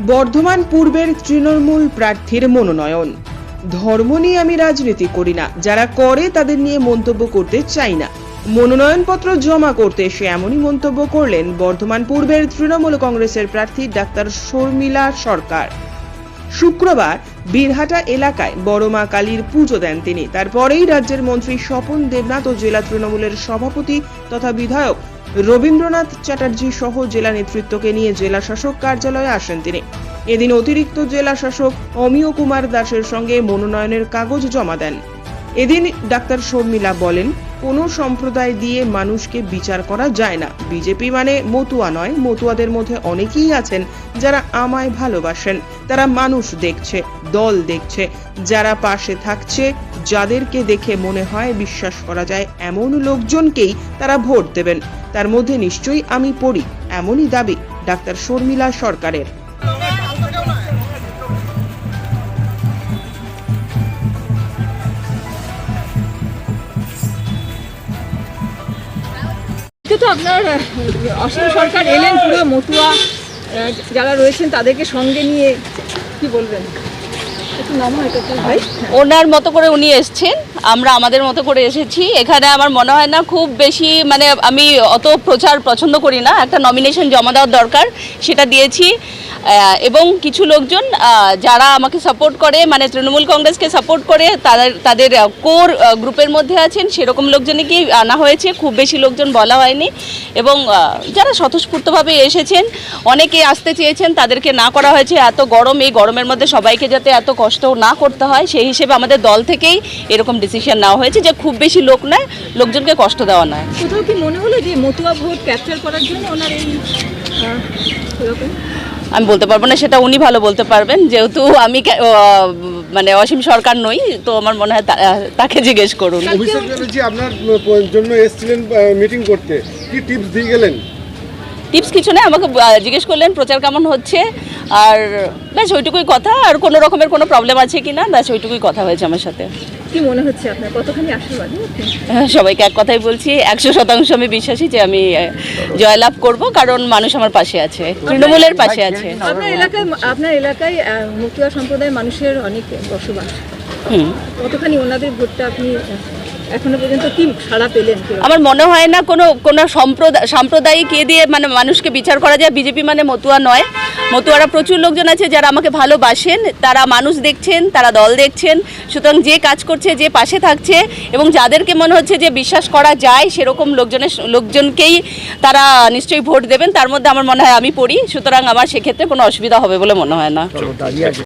বর্ধমান পূর্বের তৃণমূল প্রার্থীর মনোনয়ন। ধর্ম নিয়ে আমি রাজনীতি করি না। যারা করে তাদের নিয়ে মন্তব্য করতে চাই না। মনোনয়নপত্র জমা করতে এসে এমনই মন্তব্য করলেন বর্ধমান পূর্বের তৃণমূল কংগ্রেসের প্রার্থী ডাক্তার শর্মিলা সরকার। শুক্রবার বীরহাটা এলাকায় বড় মা কালীর পুজো দেন তিনি। তারপরেই রাজ্যের মন্ত্রী স্বপন দেবনাথ ও জেলা তৃণমূলের সভাপতি তথা বিধায়ক রবীন্দ্রনাথ চ্যাটার্জি সহ জেলা নেতৃত্বকে নিয়ে জেলা শাসক কার্যালয়ে আসেন তিনি। এদিন অতিরিক্ত জেলা শাসক অমিয় কুমার দাসের সঙ্গে মনোনয়নের কাগজ জমা দেন। এদিন ডাক্তার শর্মিলা বলেন, কোনো সম্প্রদায় দিয়ে মানুষকে বিচার করা যায় না। বিজেপি মানে মতুয়া নয়, মতুয়াদের মধ্যে অনেকেই আছেন যারা আমায় ভালোবাসেন। তারা মানুষ দেখছে, দল দেখছে, যারা পাশে থাকছে যাদেরকে দেখে মনে হয় বিশ্বাস করা যায়, এমন লোকজনকেই তারা ভোট দেবেন। তার মধ্যে নিশ্চয়ই আমি পড়ি, এমনই দাবি ডাক্তার শর্মিলা সরকারের। আপনার অসীম সরকার এলেন পুরো মতুয়া যারা রয়েছেন তাদেরকে সঙ্গে নিয়ে, কি বলবেন? ওনার মতো করে উনি এসছেন আমরা আমাদের মতো করে এসেছি। এখানে আমার মনে হয় না খুব বেশি মানে আমি অত প্রচার পছন্দ করি না। একটা নমিনেশন জমা দেওয়ার দরকার সেটা দিয়েছি। এবং কিছু লোকজন যারা আমাকে সাপোর্ট করে মানে তৃণমূল কংগ্রেসকে সাপোর্ট করে, তাদের তাদের কোর গ্রুপের মধ্যে আছেন। সেরকম লোকজনকেই আনা হয়েছে, খুব বেশি লোকজন বলা হয়নি। এবং যারা স্বতঃস্ফূর্তভাবে এসেছেন, অনেকে আসতে চেয়েছেন, তাদেরকে না করা হয়েছে। এত গরম, এই গরমের মধ্যে সবাইকে যাতে এত কষ্ট না করতে হয়, সেই হিসেবে আমাদের দল থেকেই এরকম ডিসিশন নেওয়া হয়েছে যে খুব বেশি লোক নয়, লোকজনকে কষ্ট দেওয়া নয়। কোথাও কি মনে হলো যে মতুয়া ভোট ক্যাপচার করার জন্য ওনার এই আমি বলতে পারব না সেটা উনি ভালো বলতে পারবেন। যেহেতু আমি মানে অসীম সরকার নই তো আমার মনে হয় তা- তাকে জিজ্ঞেস করুন। অভিষেক ব্যানার্জি আপনার জন্য এসেছিলেন মিটিং করতে। কি টিপস দিয়ে গেলেন? টিপস কিছু নেই আমাকে জিজ্ঞেস করলেন প্রচার কেমন হচ্ছে? আর ব্যাস ওইটুকুই কথা আর কোনো রকমের কোনো প্রবলেম আছে কি না ব্যাস ওইটুকুই কথা হয়েছে আমার সাথে। কি মনে হচ্ছে আপনার? কতখানি আশীর্বাদী হ্যাঁ, সবাইকে এক কথাই বলছি একশো শতাংশ আমি বিশ্বাসী যে আমি জয়লাভ করব কারণ মানুষ আমার পাশে আছে তৃণমূলের পাশে আছে। আপনার এলাকায় আপনার এলাকায় আহ, সম্প্রদায়ের মানুষের অনেক বসবাস। হুম। কতখানি ওনাদের ভোটটা আপনি এখনও পর্যন্ত কি সাড়া পেলেন আমার মনে হয় না কোনো কোনো সম্প্রদায় সাম্প্রদায়িক এ দিয়ে মানে মানুষকে বিচার করা যায় বিজেপি মানে মতুয়া নয়। মতুয়ারা প্রচুর লোকজন আছে যারা আমাকে ভালোবাসেন, তারা মানুষ দেখছেন, তারা দল দেখছেন। সুতরাং যে কাজ করছে, যে পাশে থাকছে এবং যাদেরকে মনে হচ্ছে যে বিশ্বাস করা যায়, সেরকম লোকজনের লোকজনকেই তারা নিশ্চয়ই ভোট দেবেন। তার মধ্যে আমার মনে হয় আমি পড়ি। সুতরাং আমার সেক্ষেত্রে কোনো অসুবিধা হবে বলে মনে হয় না।